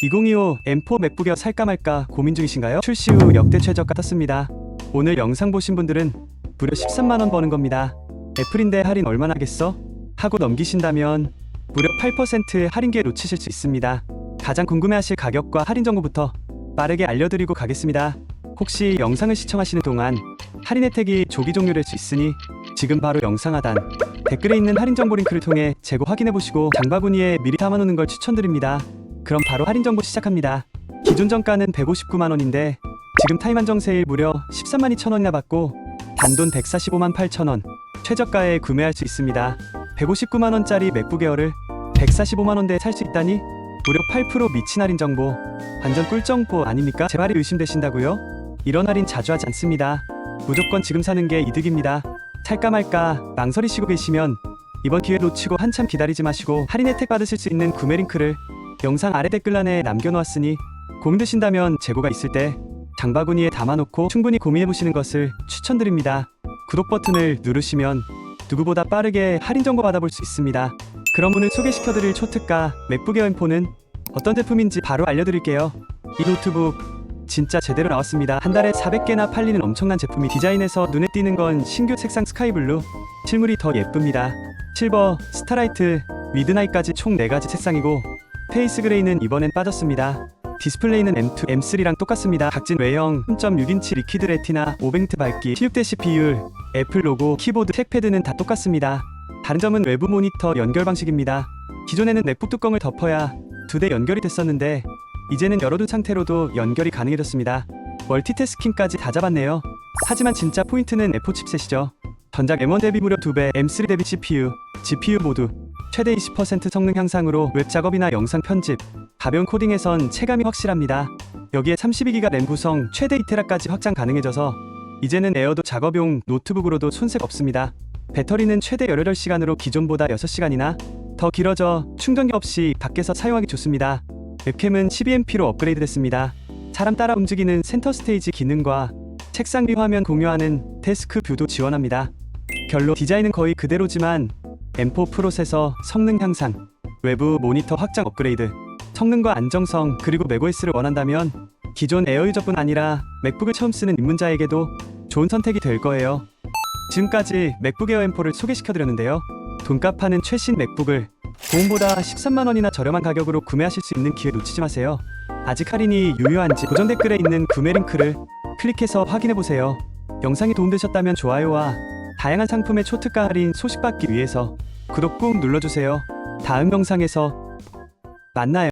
2025 M4 맥북 에어 살까 말까 고민 중이신가요? 출시 후 역대 최저가 떴습니다. 오늘 영상 보신 분들은 무려 13만 원 버는 겁니다. 애플인데 할인 얼마나 하겠어? 하고 넘기신다면 무려 8%의 할인 기회 놓치실 수 있습니다. 가장 궁금해하실 가격과 할인 정보부터 빠르게 알려드리고 가겠습니다. 혹시 영상을 시청하시는 동안 할인 혜택이 조기 종료될 수 있으니 지금 바로 영상 하단 댓글에 있는 할인 정보 링크를 통해 재고 확인해 보시고 장바구니에 미리 담아놓는 걸 추천드립니다. 그럼 바로 할인 정보 시작합니다. 기존 정가는 159만 원인데 지금 타임 한정 세일 무려 13만 2천 원이나 받고 단돈 145만 8천 원 최저가에 구매할 수 있습니다. 159만 원짜리 맥북 에어를 145만 원대에 살 수 있다니 무려 8% 미친 할인 정보 완전 꿀정보 아닙니까? 제 말이 의심되신다고요? 이런 할인 자주 하지 않습니다. 무조건 지금 사는 게 이득입니다. 살까 말까 망설이시고 계시면 이번 기회 놓치고 한참 기다리지 마시고 할인 혜택 받으실 수 있는 구매 링크를 영상 아래 댓글란에 남겨놓았으니 고민되신다면 재고가 있을 때 장바구니에 담아놓고 충분히 고민해보시는 것을 추천드립니다. 구독 버튼을 누르시면 누구보다 빠르게 할인 정보 받아볼 수 있습니다. 그럼 오늘 소개시켜드릴 초특가 맥북 에어 M4는 어떤 제품인지 바로 알려드릴게요. 이 노트북 진짜 제대로 나왔습니다. 한 달에 400개나 팔리는 엄청난 제품이 디자인에서 눈에 띄는 건 신규 색상 스카이블루, 실물이 더 예쁩니다. 실버, 스타라이트, 미드나잇까지 총 4가지 색상이고 페이스 그레이는 이번엔 빠졌습니다. 디스플레이는 M2, M3랑 똑같습니다. 각진 외형, 3.6인치 리퀴드 레티나, 5벤트 밝기, 16대시 비율, 애플 로고, 키보드, 트랙패드는 다 똑같습니다. 다른 점은 외부 모니터 연결 방식입니다. 기존에는 맥북 뚜껑을 덮어야 두 대 연결이 됐었는데 이제는 열어둔 상태로도 연결이 가능해졌습니다. 멀티태스킹까지 다 잡았네요. 하지만 진짜 포인트는 M4 칩셋이죠. 전작 M1 대비 무려 2배, M3 대비 CPU, GPU 모두 최대 20% 성능 향상으로 웹 작업이나 영상 편집, 가벼운 코딩에선 체감이 확실합니다. 여기에 32기가 램 구성, 최대 2테라까지 확장 가능해져서 이제는 에어도 작업용 노트북으로도 손색 없습니다. 배터리는 최대 18시간으로 기존보다 6시간이나 더 길어져 충전기 없이 밖에서 사용하기 좋습니다. 웹캠은 12MP로 업그레이드 됐습니다. 사람 따라 움직이는 센터 스테이지 기능과 책상 위 화면 공유하는 데스크 뷰도 지원합니다. 결로 디자인은 거의 그대로지만 M4 프로세서 성능 향상, 외부 모니터 확장 업그레이드, 성능과 안정성 그리고 맥OS를 원한다면 기존 에어 유저뿐 아니라 맥북을 처음 쓰는 입문자에게도 좋은 선택이 될 거예요. 지금까지 맥북 에어 M4를 소개시켜드렸는데요. 돈값 하는 최신 맥북을 고음보다 13만 원이나 저렴한 가격으로 구매하실 수 있는 기회 놓치지 마세요. 아직 할인이 유효한지 고정 댓글에 있는 구매 링크를 클릭해서 확인해 보세요. 영상이 도움되셨다면 좋아요와 다양한 상품의 초특가 할인 소식 받기 위해서 구독 꾹 눌러주세요. 다음 영상에서 만나요.